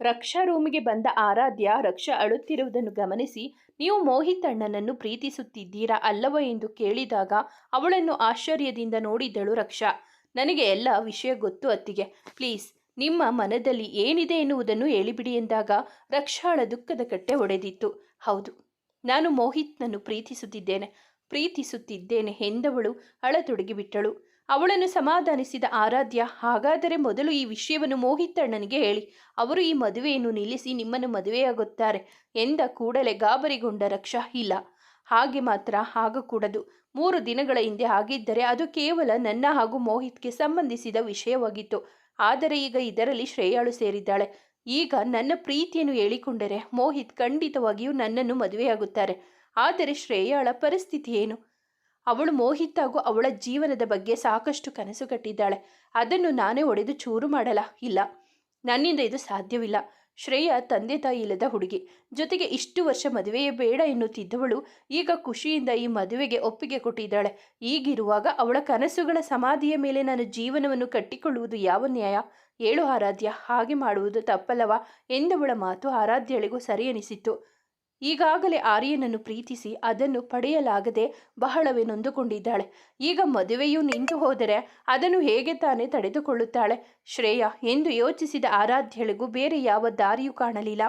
ರಕ್ಷಾ ರೂಮಿಗೆ ಬಂದ ಆರಾಧ್ಯ ರಕ್ಷಾ ಅಳುತ್ತಿರುವುದನ್ನು ಗಮನಿಸಿ, ನೀವು ಮೋಹಿತ್ ಅಣ್ಣನನ್ನು ಪ್ರೀತಿಸುತ್ತಿದ್ದೀರಾ ಅಲ್ಲವ ಎಂದು ಕೇಳಿದಾಗ ಅವಳನ್ನು ಆಶ್ಚರ್ಯದಿಂದ ನೋಡಿದ್ದಳು ರಕ್ಷಾ. ನನಗೆ ಎಲ್ಲ ವಿಷಯ ಗೊತ್ತು ಅತ್ತಿಗೆ. ಪ್ಲೀಸ್, ನಿಮ್ಮ ಮನದಲ್ಲಿ ಏನಿದೆ ಎನ್ನುವುದನ್ನು ಹೇಳಿಬಿಡಿ ಎಂದಾಗ ರಕ್ಷಾಳ ದುಃಖದ ಕಟ್ಟೆ ಒಡೆದಿತ್ತು. ಹೌದು, ನಾನು ಮೋಹಿತ್ನನ್ನು ಪ್ರೀತಿಸುತ್ತಿದ್ದೇನೆ. ಪ್ರೀತಿಸುತ್ತಿದ್ದೇನೆ ಎಂದವಳು ಅಳತೊಡಗಿಬಿಟ್ಟಳು. ಅವಳನ್ನು ಸಮಾಧಾನಿಸಿದ ಆರಾಧ್ಯ, ಹಾಗಾದರೆ ಮೊದಲು ಈ ವಿಷಯವನ್ನು ಮೋಹಿತಣ್ಣನಿಗೆ ಹೇಳಿ. ಅವರು ಈ ಮದುವೆಯನ್ನು ನಿಲ್ಲಿಸಿ ನಿಮ್ಮನ್ನು ಮದುವೆಯಾಗುತ್ತಾರೆ ಎಂದ ಕೂಡಲೇ ಗಾಬರಿಗೊಂಡ ರಕ್ಷಾ, ಇಲ್ಲ, ಹಾಗೆ ಮಾತ್ರ ಆಗಕೂಡದು. ಮೂರು ದಿನಗಳ ಹಿಂದೆ ಆಗಿದ್ದರೆ ಅದು ಕೇವಲ ನನ್ನ ಹಾಗೂ ಮೋಹಿತ್ಗೆ ಸಂಬಂಧಿಸಿದ ವಿಷಯವಾಗಿತ್ತು. ಆದರೆ ಈಗ ಇದರಲ್ಲಿ ಶ್ರೇಯಾಳು ಸೇರಿದ್ದಾಳೆ. ಈಗ ನನ್ನ ಪ್ರೀತಿಯನ್ನು ಹೇಳಿಕೊಂಡರೆ ಮೋಹಿತ್ ಖಂಡಿತವಾಗಿಯೂ ನನ್ನನ್ನು ಮದುವೆಯಾಗುತ್ತಾರೆ. ಆದರೆ ಶ್ರೇಯಾಳ ಪರಿಸ್ಥಿತಿ ಏನು? ಅವಳು ಮೋಹಿತ್ ಹಾಗೂ ಅವಳ ಜೀವನದ ಬಗ್ಗೆ ಸಾಕಷ್ಟು ಕನಸು ಕಟ್ಟಿದ್ದಾಳೆ. ಅದನ್ನು ನಾನೇ ಒಡೆದು ಚೂರು ಮಾಡಲ್ಲ. ಇಲ್ಲ, ನನ್ನಿಂದ ಇದು ಸಾಧ್ಯವಿಲ್ಲ. ಶ್ರೇಯ ತಂದೆ ತಾಯಿ ಇಲ್ಲದ ಹುಡುಗಿ. ಜೊತೆಗೆ ಇಷ್ಟು ವರ್ಷ ಮದುವೆಯೇ ಬೇಡ ಎನ್ನುತ್ತಿದ್ದವಳು ಈಗ ಖುಷಿಯಿಂದ ಈ ಮದುವೆಗೆ ಒಪ್ಪಿಗೆ ಕೊಟ್ಟಿದ್ದಾಳೆ. ಈಗಿರುವಾಗ ಅವಳ ಕನಸುಗಳ ಸಮಾಧಿಯ ಮೇಲೆ ನಾನು ಜೀವನವನ್ನು ಕಟ್ಟಿಕೊಳ್ಳುವುದು ಯಾವ ನ್ಯಾಯ? ಏಳು ಆರಾಧ್ಯ, ಹಾಗೆ ಮಾಡುವುದು ತಪ್ಪಲ್ಲವಾ? ಎಂದವಳ ಮಾತು ಆರಾಧ್ಯಳಿಗೂ ಸರಿ ಎನಿಸಿತ್ತು ಈಗಾಗಲೇ ಆರ್ಯನನ್ನು ಪ್ರೀತಿಸಿ ಅದನ್ನು ಪಡೆಯಲಾಗದೆ ಬಹಳವೇ ನೊಂದುಕೊಂಡಿದ್ದಾಳೆ. ಈಗ ಮದುವೆಯು ನಿಂತು ಹೋದರೆ ಅದನ್ನು ಹೇಗೆ ತಾನೇ ತಡೆದುಕೊಳ್ಳುತ್ತಾಳೆ? ಶ್ರೇಯ, ಎಂದು ಯೋಚಿಸಿದ ಆರಾಧ್ಯಳಿಗೂ ಬೇರೆ ಯಾವ ದಾರಿಯೂ ಕಾಣಲಿಲ್ಲ.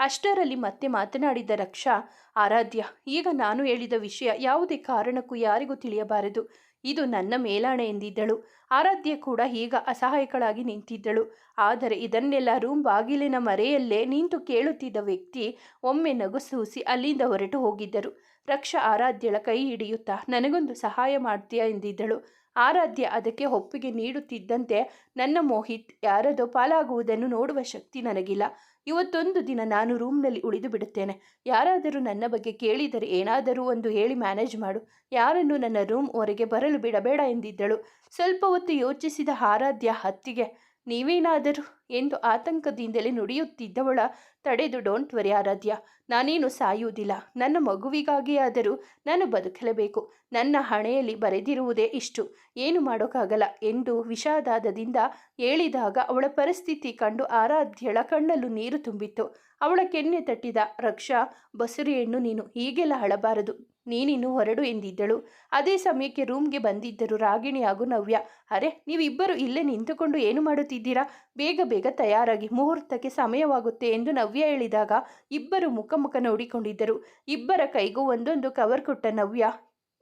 ಅಷ್ಟರಲ್ಲಿ ಮತ್ತೆ ಮಾತನಾಡಿದ ರಕ್ಷಾ, ಆರಾಧ್ಯ, ಈಗ ನಾನು ಹೇಳಿದ ವಿಷಯ ಯಾವುದೇ ಕಾರಣಕ್ಕೂ ಯಾರಿಗೂ ತಿಳಿಯಬಾರದು. ಇದು ನನ್ನ ಮೇಲಾಣೆ ಎಂದಿದ್ದಳು ಆರಾಧ್ಯ ಕೂಡ ಈಗ ಅಸಹಾಯಕಳಾಗಿ ನಿಂತಿದ್ದಳು. ಆದರೆ ಇದನ್ನೆಲ್ಲ ರೂಮ್ ಬಾಗಿಲಿನ ಮರೆಯಲ್ಲೇ ನಿಂತು ಕೇಳುತ್ತಿದ್ದ ವ್ಯಕ್ತಿ ಒಮ್ಮೆ ನಗುಸೂಸಿ ಅಲ್ಲಿಂದ ಹೊರಟು ಹೋಗಿದ್ದರು. ರಕ್ಷ ಆರಾಧ್ಯಳ ಕೈ ಹಿಡಿಯುತ್ತಾ, ನನಗೊಂದು ಸಹಾಯ ಮಾಡ್ತೀಯಾ? ಎಂದಿದ್ದಳು. ಆರಾಧ್ಯ ಅದಕ್ಕೆ ಒಪ್ಪಿಗೆ ನೀಡುತ್ತಿದ್ದಂತೆ, ನನ್ನ ಮೋಹಿತ್ ಯಾರದೋ ಪಾಲಾಗುವುದನ್ನು ನೋಡುವ ಶಕ್ತಿ ನನಗಿಲ್ಲ. ಇವತ್ತೊಂದು ದಿನ ನಾನು ರೂಮ್ನಲ್ಲಿ ಉಳಿದು ಬಿಡುತ್ತೇನೆ. ಯಾರಾದರೂ ನನ್ನ ಬಗ್ಗೆ ಕೇಳಿದರೆ ಏನಾದರೂ ಒಂದು ಹೇಳಿ ಮ್ಯಾನೇಜ್ ಮಾಡು. ಯಾರನ್ನು ನನ್ನ ರೂಮ್ ಹೊರಗೆ ಬರಲು ಬಿಡಬೇಡ ಎಂದಿದ್ದಳು. ಸ್ವಲ್ಪ ಹೊತ್ತು ಯೋಚಿಸಿದ ಆರಾಧ್ಯ ಹತ್ತಿಗೆ ನೀವೇನಾದರೂ ಎಂದು ಆತಂಕದಿಂದಲೇ ನುಡಿಯುತ್ತಿದ್ದವಳ ತಡೆದು ಡೋಂಟ್ ವರಿ ಆರಾಧ್ಯ, ನಾನೇನು ಸಾಯುವುದಿಲ್ಲ. ನನ್ನ ಮಗುವಿಗಾಗಿಯಾದರೂ ನಾನು ಬದುಕಲೇಬೇಕು. ನನ್ನ ಹಣೆಯಲ್ಲಿ ಬರೆದಿರುವುದೇ ಇಷ್ಟು. ಏನು ಮಾಡೋಕ್ಕಾಗಲ್ಲ ಎಂದು ವಿಷಾದಾದದಿಂದ ಹೇಳಿದಾಗ ಅವಳ ಪರಿಸ್ಥಿತಿ ಕಂಡು ಆರಾಧ್ಯಳ ಕಣ್ಣಲ್ಲೂ ನೀರು ತುಂಬಿತ್ತು. ಅವಳ ಕೆನ್ನೆ ತಟ್ಟಿದ, ರಕ್ಷಾ, ಬಸುರಿ ಹೆಣ್ಣು ನೀನು, ಹೀಗೆಲ್ಲ ಅಳಬಾರದು. ನೀನಿನ್ನು ಹೊರಡು ಎಂದಿದ್ದಳು. ಅದೇ ಸಮಯಕ್ಕೆ ರೂಮ್ಗೆ ಬಂದಿದ್ದರು ರಾಗಿಣಿ ಹಾಗೂ ನವ್ಯ. ಅರೆ, ನೀವಿಬ್ಬರು ಇಲ್ಲೇ ನಿಂತುಕೊಂಡು ಏನು ಮಾಡುತ್ತಿದ್ದೀರಾ? ಬೇಗ ಬೇಗ ತಯಾರಾಗಿ ಮುಹೂರ್ತಕ್ಕೆ ಸಮಯವಾಗುತ್ತೆ ಎಂದು ನವ್ಯ ಹೇಳಿದಾಗ ಇಬ್ಬರು ಮುಖಮುಖ ಮುಖ ನೋಡಿಕೊಂಡಿದ್ದರು. ಇಬ್ಬರ ಕೈಗೂ ಒಂದೊಂದು ಕವರ್ ಕೊಟ್ಟ ನವ್ಯ,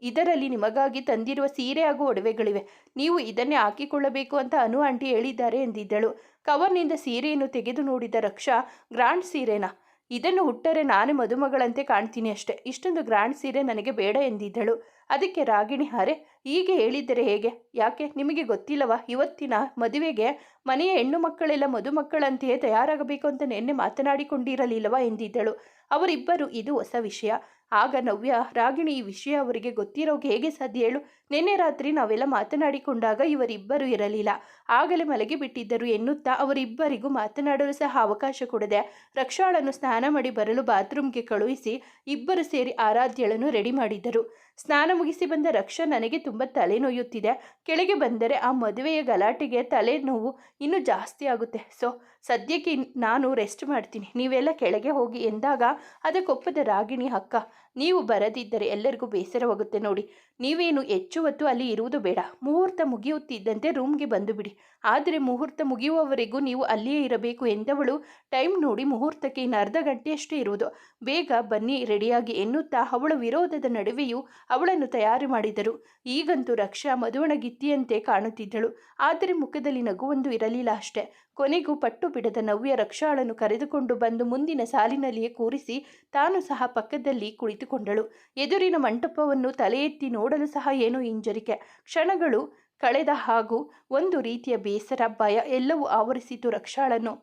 ಇದರಲ್ಲಿ ನಿಮಗಾಗಿ ತಂದಿರುವ ಸೀರೆ ಹಾಗೂ ಒಡವೆಗಳಿವೆ. ನೀವು ಇದನ್ನೇ ಹಾಕಿಕೊಳ್ಳಬೇಕು ಅಂತ ಅನು ಆಂಟಿ ಹೇಳಿದ್ದಾರೆ ಎಂದಿದ್ದಳು. ಕವರ್ನಿಂದ ಸೀರೆಯನ್ನು ತೆಗೆದು ನೋಡಿದ ರಕ್ಷಾ, ಗ್ರ್ಯಾಂಡ್ ಸೀರೆನಾ? ಇದನ್ನು ಹುಟ್ಟರೆ ನಾನು ಮದುಮಗಳಂತೆ ಕಾಣ್ತೀನಿ ಅಷ್ಟೆ. ಇಷ್ಟೊಂದು ಗ್ರ್ಯಾಂಡ್ ಸೀರೆ ನನಗೆ ಬೇಡ ಎಂದಿದ್ದಳು. ಅದಕ್ಕೆ ರಾಗಿಣಿ ಹಾರೆ, ಹೀಗೆ ಹೇಳಿದ್ದರೆ ಹೇಗೆ? ಯಾಕೆ? ನಿಮಗೆ ಗೊತ್ತಿಲ್ಲವ? ಇವತ್ತಿನ ಮದುವೆಗೆ ಮನೆಯ ಹೆಣ್ಣು ಮಕ್ಕಳೆಲ್ಲ ಮದುಮಕ್ಕಳಂತೆಯೇ ತಯಾರಾಗಬೇಕು ಅಂತ ನಿನ್ನೆ ಮಾತನಾಡಿಕೊಂಡಿರಲಿಲ್ಲವಾ ಎಂದಿದ್ದಳು. ಅವರಿಬ್ಬರು ಇದು ಹೊಸ ವಿಷಯ. ಆಗ ನವ್ಯ, ರಾಗಿಣಿ ಈ ವಿಷಯ ಅವರಿಗೆ ಗೊತ್ತಿರೋಗೆ ಹೇಗೆ ಸಾಧ್ಯ ಹೇಳು? ನಿನ್ನೆ ರಾತ್ರಿ ನಾವೆಲ್ಲ ಮಾತನಾಡಿಕೊಂಡಾಗ ಇವರಿಬ್ಬರು ಇರಲಿಲ್ಲ. ಆಗಲೇ ಮಲಗಿ ಬಿಟ್ಟಿದ್ದರು ಎನ್ನುತ್ತಾ ಅವರಿಬ್ಬರಿಗೂ ಮಾತನಾಡಲು ಸಹ ಅವಕಾಶ ಕೊಡದೆ ರಕ್ಷಾಳನ್ನು ಸ್ನಾನ ಮಾಡಿ ಬರಲು ಬಾತ್ರೂಮ್ಗೆ ಕಳುಹಿಸಿ ಇಬ್ಬರು ಸೇರಿ ಆರಾಧ್ಯಳನ್ನು ರೆಡಿ ಮಾಡಿದ್ದರು. ಸ್ನಾನ ಮುಗಿಸಿ ಬಂದ ರಕ್ಷಾ ನನಗೆ ತುಂಬ ತಲೆನೋಯುತ್ತಿದೆ ಕೆಳಗೆ ಬಂದರೆ ಆ ಮದುವೆಯ ಗಲಾಟೆಗೆ ತಲೆನೋವು ಇನ್ನೂ ಜಾಸ್ತಿ ಆಗುತ್ತೆ. ಸೊ, ಸದ್ಯಕ್ಕೆ ನಾನು ರೆಸ್ಟ್ ಮಾಡ್ತೀನಿ. ನೀವೆಲ್ಲ ಕೆಳಗೆ ಹೋಗಿ ಎಂದಾಗ ಅದಕ್ಕೊಪ್ಪದ ರಾಗಿಣಿ ಅಕ್ಕ, ನೀವು ಬರದಿದ್ದರೆ ಎಲ್ಲರಿಗೂ ಬೇಸರವಾಗುತ್ತೆ ನೋಡಿ. ನೀವೇನು ಹೆಚ್ಚು ಹೊತ್ತು ಅಲ್ಲಿ ಇರುವುದು ಬೇಡ. ಮುಹೂರ್ತ ಮುಗಿಯುತ್ತಿದ್ದಂತೆ ರೂಮ್ಗೆ ಬಂದು ಬಿಡಿ. ಆದರೆ ಮುಹೂರ್ತ ಮುಗಿಯುವವರೆಗೂ ನೀವು ಅಲ್ಲಿಯೇ ಇರಬೇಕು ಎಂದವಳು ಟೈಮ್ ನೋಡಿ ಮುಹೂರ್ತಕ್ಕೆ ಇನ್ನು ಅರ್ಧ ಗಂಟೆಯಷ್ಟೇ ಇರುವುದು. ಬೇಗ ಬನ್ನಿ, ರೆಡಿಯಾಗಿ ಎನ್ನುತ್ತಾ ಅವಳ ವಿರೋಧದ ನಡುವೆಯೂ ಅವಳನ್ನು ತಯಾರು ಮಾಡಿದರು. ಈಗಂತೂ ರಕ್ಷಾ ಮದುವಣಗಿತ್ತಿಯಂತೆ ಕಾಣುತ್ತಿದ್ದಳು. ಆದರೆ ಮುಖದಲ್ಲಿ ನಗುವೊಂದು ಇರಲಿಲ್ಲ ಅಷ್ಟೆ. ಕೊನೆಗೂ ಪಟ್ಟು ಬಿಡದ ನವ್ಯ ರಕ್ಷಾಳನ್ನು ಕರೆದುಕೊಂಡು ಬಂದು ಮುಂದಿನ ಸಾಲಿನಲ್ಲಿಯೇ ಕೂರಿಸಿ ತಾನು ಸಹ ಪಕ್ಕದಲ್ಲಿ ಕುಳಿತುಕೊಂಡಳು. ಎದುರಿನ ಮಂಟಪವನ್ನು ತಲೆ ಎತ್ತಿ ನೋಡಲು ಸಹ ಏನೋ ಹಿಂಜರಿಕೆ. ಕ್ಷಣಗಳು ಕಳೆದ ಹಾಗೂ ಒಂದು ರೀತಿಯ ಬೇಸರ, ಭಯ ಎಲ್ಲವೂ ಆವರಿಸಿತು ರಕ್ಷಾಳನ್ನು.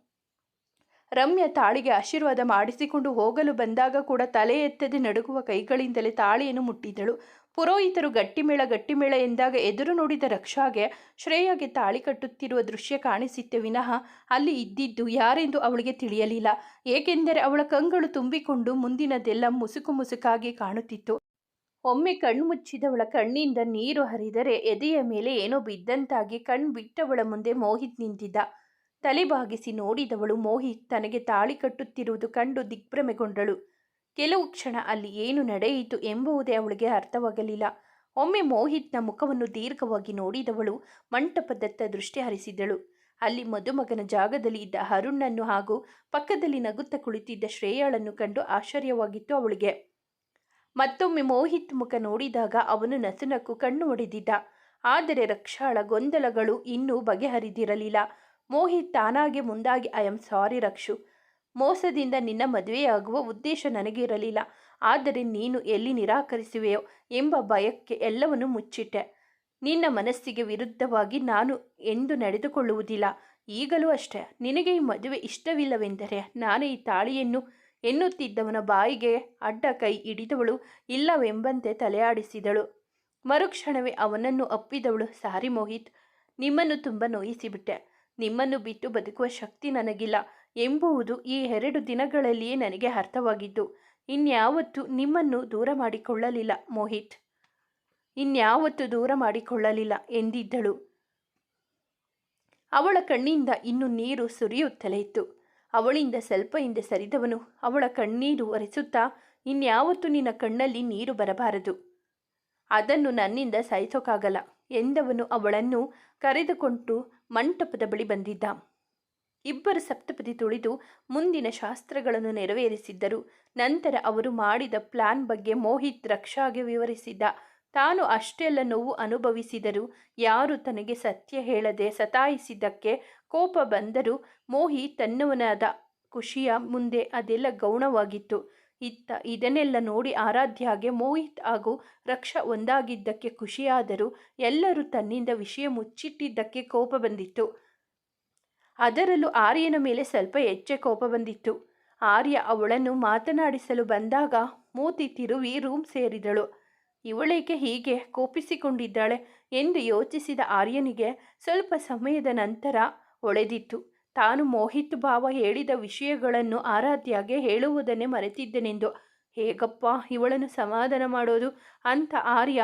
ರಮ್ಯ ತಾಳಿಗೆ ಆಶೀರ್ವಾದ ಮಾಡಿಸಿಕೊಂಡು ಹೋಗಲು ಬಂದಾಗ ಕೂಡ ತಲೆ ಎತ್ತದೆ ನಡುಗುವ ಕೈಗಳಿಂದಲೇ ತಾಳಿಯನ್ನು ಮುಟ್ಟಿದ್ದಳು ಪುರೋಹಿತರು ಗಟ್ಟಿಮೇಳ ಗಟ್ಟಿಮೇಳ ಎಂದಾಗ ಎದುರು ನೋಡಿದ ರಕ್ಷಾಗೆ ಶ್ರೇಯಾಗೆ ತಾಳಿ ಕಟ್ಟುತ್ತಿರುವ ದೃಶ್ಯ ಕಾಣಿಸಿತ್ತೆ ವಿನಃ ಅಲ್ಲಿ ಇದ್ದಿದ್ದು ಯಾರೆಂದು ಅವಳಿಗೆ ತಿಳಿಯಲಿಲ್ಲ. ಏಕೆಂದರೆ ಅವಳ ಕಂಗಳು ತುಂಬಿಕೊಂಡು ಮುಂದಿನದೆಲ್ಲ ಮುಸುಕು ಮುಸುಕಾಗಿ ಕಾಣುತ್ತಿತ್ತು. ಒಮ್ಮೆ ಕಣ್ಣು ಮುಚ್ಚಿದವಳ ಕಣ್ಣಿಂದ ನೀರು ಹರಿದರೆ ಎದೆಯ ಮೇಲೆ ಏನೋ ಬಿದ್ದಂತಾಗಿ ಕಣ್ಣು ಬಿಟ್ಟವಳ ಮುಂದೆ ಮೋಹಿತ್ ನಿಂತಿದ್ದ. ತಲೆಬಾಗಿಸಿ ನೋಡಿದವಳು ಮೋಹಿತ್ ತನಗೆ ತಾಳಿ ಕಟ್ಟುತ್ತಿರುವುದು ಕಂಡು ದಿಗ್ಭ್ರಮೆಗೊಂಡಳು. ಕೆಲವು ಕ್ಷಣ ಅಲ್ಲಿ ಏನು ನಡೆಯಿತು ಎಂಬುವುದೇ ಅವಳಿಗೆ ಅರ್ಥವಾಗಲಿಲ್ಲ. ಒಮ್ಮೆ ಮೋಹಿತ್ನ ಮುಖವನ್ನು ದೀರ್ಘವಾಗಿ ನೋಡಿದವಳು ಮಂಟಪದತ್ತ ದೃಷ್ಟಿ ಹರಿಸಿದಳು. ಅಲ್ಲಿ ಮದುಮಗನ ಜಾಗದಲ್ಲಿ ಇದ್ದ ಅರುಣ್ಣನ್ನು ಹಾಗೂ ಪಕ್ಕದಲ್ಲಿ ನಗುತ್ತ ಕುಳಿತಿದ್ದ ಶ್ರೇಯಾಳನ್ನು ಕಂಡು ಆಶ್ಚರ್ಯವಾಗಿತ್ತು ಅವಳಿಗೆ. ಮತ್ತೊಮ್ಮೆ ಮೋಹಿತ್ ಮುಖ ನೋಡಿದಾಗ ಅವನು ನಸುನಕ್ಕು ಕಣ್ಣು ಹೊಡೆದಿದ್ದ ಆದರೆ ರಕ್ಷಾಳ ಗೊಂದಲಗಳು ಇನ್ನೂ ಬಗೆಹರಿದಿರಲಿಲ್ಲ. ಮೋಹಿತ್ ತಾನಾಗೆ ಮುಂದಾಗಿ ಐ ಆಮ್ ಸಾರಿ ರಕ್ಷು. ಮೋಸದಿಂದ ನಿನ್ನ ಮದುವೆಯಾಗುವ ಉದ್ದೇಶ ನನಗಿರಲಿಲ್ಲ. ಆದರೆ ನೀನು ಎಲ್ಲಿ ನಿರಾಕರಿಸುವೆಯೋ ಎಂಬ ಭಯಕ್ಕೆ ಎಲ್ಲವನ್ನೂ ಮುಚ್ಚಿಟ್ಟೆ. ನಿನ್ನ ಮನಸ್ಸಿಗೆ ವಿರುದ್ಧವಾಗಿ ನಾನು ಎಂದು ನಡೆದುಕೊಳ್ಳುವುದಿಲ್ಲ. ಈಗಲೂ ಅಷ್ಟೇ. ನಿನಗೆ ಈ ಮದುವೆ ಇಷ್ಟವಿಲ್ಲವೆಂದರೆ ನಾನು ಈ ತಾಳಿಯನ್ನು ಎನ್ನುತ್ತಿದ್ದವನ ಬಾಯಿಗೆ ಅಡ್ಡ ಕೈ ಹಿಡಿದವಳು ಇಲ್ಲವೆಂಬಂತೆ ತಲೆಯಾಡಿಸಿದಳು. ಮರುಕ್ಷಣವೇ ಅವನನ್ನು ಅಪ್ಪಿದವಳು ಸಾರಿ ಮೋಹಿತ್. ನಿಮ್ಮನ್ನು ತುಂಬ ನೋಯಿಸಿಬಿಟ್ಟೆ. ನಿಮ್ಮನ್ನು ಬಿಟ್ಟು ಬದುಕುವ ಶಕ್ತಿ ನನಗಿಲ್ಲ ಎಂಬುವುದು ಈ ಎರಡು ದಿನಗಳಲ್ಲಿಯೇ ನನಗೆ ಅರ್ಥವಾಗಿದ್ದು, ಇನ್ಯಾವತ್ತೂ ನಿಮ್ಮನ್ನು ದೂರ ಮಾಡಿಕೊಳ್ಳಲಿಲ್ಲ ಮೋಹಿತ್. ಇನ್ಯಾವತ್ತೂ ದೂರ ಮಾಡಿಕೊಳ್ಳಲಿಲ್ಲ ಎಂದಿದ್ದಳು. ಅವಳ ಕಣ್ಣಿಂದ ಇನ್ನು ನೀರು ಸುರಿಯುತ್ತಲೇ ಇತ್ತು. ಅವಳಿಂದ ಸ್ವಲ್ಪ ಹಿಂದೆ ಸರಿದವನು. ಅವಳ ಕಣ್ಣೀರು ಒರೆಸುತ್ತಾ, ಇನ್ಯಾವತ್ತೂ ನಿನ್ನ ಕಣ್ಣಲ್ಲಿ ನೀರು ಬರಬಾರದು. ಅದನ್ನು ನನ್ನಿಂದ ಸಹಿಸೋಕಾಗಲ್ಲ ಎಂದವನು ಅವಳನ್ನು ಕರೆದುಕೊಂಡು ಮಂಟಪದ ಬಳಿ ಬಂದಿದ್ದ. ಇಬ್ಬರು ಸಪ್ತಪದಿ ತುಳಿದು ಮುಂದಿನ ಶಾಸ್ತ್ರಗಳನ್ನು ನೆರವೇರಿಸಿದ್ದರು. ನಂತರ ಅವರು ಮಾಡಿದ ಪ್ಲಾನ್ ಬಗ್ಗೆ ಮೋಹಿತ್ ರಕ್ಷಾಗೆ ವಿವರಿಸಿದ್ದ. ತಾನು ಅಷ್ಟೆಲ್ಲ ನೋವು ಅನುಭವಿಸಿದರೂ ಯಾರು ತನಗೆ ಸತ್ಯ ಹೇಳದೆ ಸತಾಯಿಸಿದ್ದಕ್ಕೆ ಕೋಪ ಬಂದರೂ ಮೋಹಿ ತನ್ನವನಾದ ಖುಷಿಯ ಮುಂದೆ ಅದೆಲ್ಲ ಗೌಣವಾಗಿತ್ತು. ಇತ್ತ ಇದನ್ನೆಲ್ಲ ನೋಡಿ ಆರಾಧ್ಯಾಗೆ ಮೋಹಿತ್ ಹಾಗೂ ರಕ್ಷ ಒಂದಾಗಿದ್ದಕ್ಕೆ ಖುಷಿಯಾದರೂ ಎಲ್ಲರೂ ತನ್ನಿಂದ ವಿಷಯ ಮುಚ್ಚಿಟ್ಟಿದ್ದಕ್ಕೆ ಕೋಪ ಬಂದಿತ್ತು. ಅದರಲ್ಲೂ ಆರ್ಯನ ಮೇಲೆ ಸ್ವಲ್ಪ ಹೆಚ್ಚೆ ಕೋಪ ಬಂದಿತ್ತು. ಆರ್ಯ ಅವಳನ್ನು ಮಾತನಾಡಿಸಲು ಬಂದಾಗ ಮೋತಿ ತಿರುವಿ ರೂಮ್ ಸೇರಿದಳು. ಇವಳೇಕೆ ಹೀಗೆ ಕೋಪಿಸಿಕೊಂಡಿದ್ದಾಳೆ ಎಂದು ಯೋಚಿಸಿದ ಆರ್ಯನಿಗೆ ಸ್ವಲ್ಪ ಸಮಯದ ನಂತರ ಒಳೆದಿತ್ತು ತಾನು ಮೋಹಿತ್ ಭಾವ ಹೇಳಿದ ವಿಷಯಗಳನ್ನು ಆರಾಧ್ಯಾಗೆ ಹೇಳುವುದನ್ನೇ ಮರೆತಿದ್ದನೆಂದು. ಹೇಗಪ್ಪ ಇವಳನ್ನು ಸಮಾಧಾನ ಮಾಡೋದು? ಅಂತ ಆರ್ಯ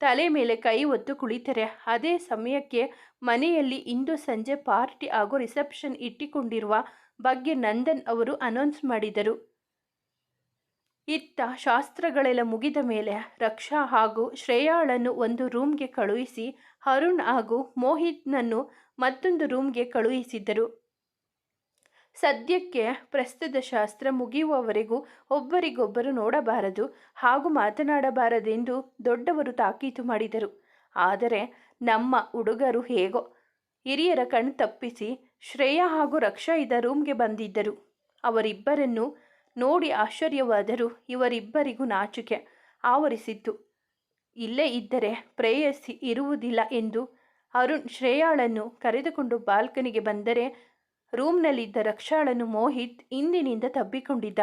ತಲೆ ಮೇಲೆ ಕೈ ಒತ್ತು ಕುಳಿತರೆ. ಅದೇ ಸಮಯಕ್ಕೆ ಮನೆಯಲ್ಲಿ ಇಂದು ಸಂಜೆ ಪಾರ್ಟಿ ಹಾಗೂ ರಿಸೆಪ್ಷನ್ ಇಟ್ಟಿಕೊಂಡಿರುವ ಬಗ್ಗೆ ನಂದನ್ ಅವರು ಅನೌನ್ಸ್ ಮಾಡಿದರು. ಇತ್ತ ಶಾಸ್ತ್ರಗಳೆಲ್ಲ ಮುಗಿದ ಮೇಲೆ ರಕ್ಷಾ ಹಾಗೂ ಶ್ರೇಯಾಳನ್ನು ಒಂದು ರೂಮ್ಗೆ ಕಳುಹಿಸಿ ಅರುಣ್ ಹಾಗೂ ಮೋಹಿತ್ನನ್ನು ಮತ್ತೊಂದು ರೂಮ್ಗೆ ಕಳುಹಿಸಿದ್ದರು. ಸದ್ಯಕ್ಕೆ ಪ್ರಸ್ತುತ ಶಾಸ್ತ್ರ ಮುಗಿಯುವವರೆಗೂ ಒಬ್ಬರಿಗೊಬ್ಬರು ನೋಡಬಾರದು ಹಾಗೂ ಮಾತನಾಡಬಾರದೆಂದು ದೊಡ್ಡವರು ತಾಕೀತು ಮಾಡಿದರು. ಆದರೆ ನಮ್ಮ ಹುಡುಗರು ಹೇಗೋ, ಹಿರಿಯರ ಕಣ್ ತಪ್ಪಿಸಿ ಶ್ರೇಯಾ ಹಾಗೂ ರಕ್ಷಾ ಇದ್ದ ರೂಮ್ಗೆ ಬಂದಿದ್ದರು. ಅವರಿಬ್ಬರನ್ನು ನೋಡಿ ಆಶ್ಚರ್ಯವಾದರೂ ಇವರಿಬ್ಬರಿಗೂ ನಾಚಿಕೆ ಆವರಿಸಿತ್ತು. ಇಲ್ಲೇ ಇದ್ದರೆ ಪ್ರೇಯಸಿ ಇರುವುದಿಲ್ಲ ಎಂದು ಅರುಣ್ ಶ್ರೇಯಾಳನ್ನು ಕರೆದುಕೊಂಡು ಬಾಲ್ಕನಿಗೆ ಬಂದರೆ ರೂಮ್ನಲ್ಲಿದ್ದ ರಕ್ಷಾಳನ್ನು ಮೋಹಿತ್ ಇಂದಿನಿಂದ ತಬ್ಬಿಕೊಂಡಿದ್ದ.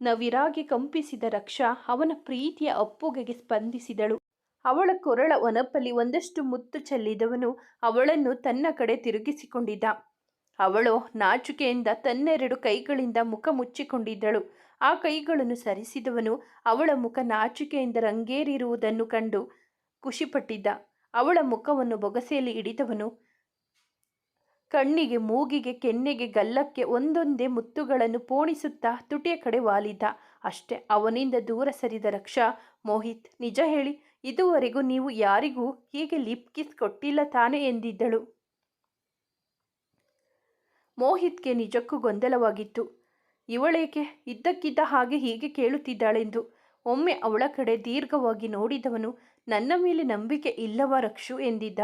ನವಿರಾಗಿ ಕಂಪಿಸಿದ ರಕ್ಷಾ ಅವನ ಪ್ರೀತಿಯ ಅಪ್ಪುಗೆಗೆ ಸ್ಪಂದಿಸಿದಳು. ಅವಳ ಕೊರಳ ಒನಪಲ್ಲಿ ಒಂದಷ್ಟು ಮುತ್ತು ಚೆಲ್ಲಿದವನು ಅವಳನ್ನು ತನ್ನ ಕಡೆ ತಿರುಗಿಸಿಕೊಂಡಿದ್ದ. ಅವಳು ನಾಚುಕೆಯಿಂದ ತನ್ನೆರಡು ಕೈಗಳಿಂದ ಮುಖ ಮುಚ್ಚಿಕೊಂಡಿದ್ದಳು. ಆ ಕೈಗಳನ್ನು ಸರಿಸಿದವನು ಅವಳ ಮುಖ ನಾಚಿಕೆಯಿಂದ ರಂಗೇರಿರುವುದನ್ನು ಕಂಡು ಖುಷಿಪಟ್ಟಿದ್ದ. ಅವಳ ಮುಖವನ್ನು ಬೊಗಸೆಯಲ್ಲಿ ಹಿಡಿದವನು ಕಣ್ಣಿಗೆ, ಮೂಗಿಗೆ, ಕೆನ್ನೆಗೆ, ಗಲ್ಲಕ್ಕೆ ಒಂದೊಂದೇ ಮುತ್ತುಗಳನ್ನು ಪೋಣಿಸುತ್ತಾ ತುಟಿಯ ಕಡೆ ವಾಲಿದ್ದ. ಅಷ್ಟೇ, ಅವನಿಂದ ದೂರ ಸರಿದ ರಕ್ಷಾ, ಮೋಹಿತ್, ನಿಜ ಹೇಳಿ, ಇದುವರೆಗೂ ನೀವು ಯಾರಿಗೂ ಹೀಗೆ ಲಿಪ್ ಕಿಸ್ ಕೊಟ್ಟಿಲ್ಲ ತಾನೆ ಎಂದಿದ್ದಳು. ಮೋಹಿತ್ಗೆ ನಿಜಕ್ಕೂ ಗೊಂದಲವಾಗಿತ್ತು. ಇವಳೇಕೆ? ಇದ್ದಕ್ಕಿದ್ದ ಹಾಗೆ ಹೀಗೆ ಕೇಳುತ್ತಿದ್ದಾಳೆಂದು. ಒಮ್ಮೆ ಅವಳ ಕಡೆ ದೀರ್ಘವಾಗಿ ನೋಡಿದವನು, ನನ್ನ ಮೇಲೆ ನಂಬಿಕೆ ಇಲ್ಲವ ರಕ್ಷು ಎಂದಿದ್ದ.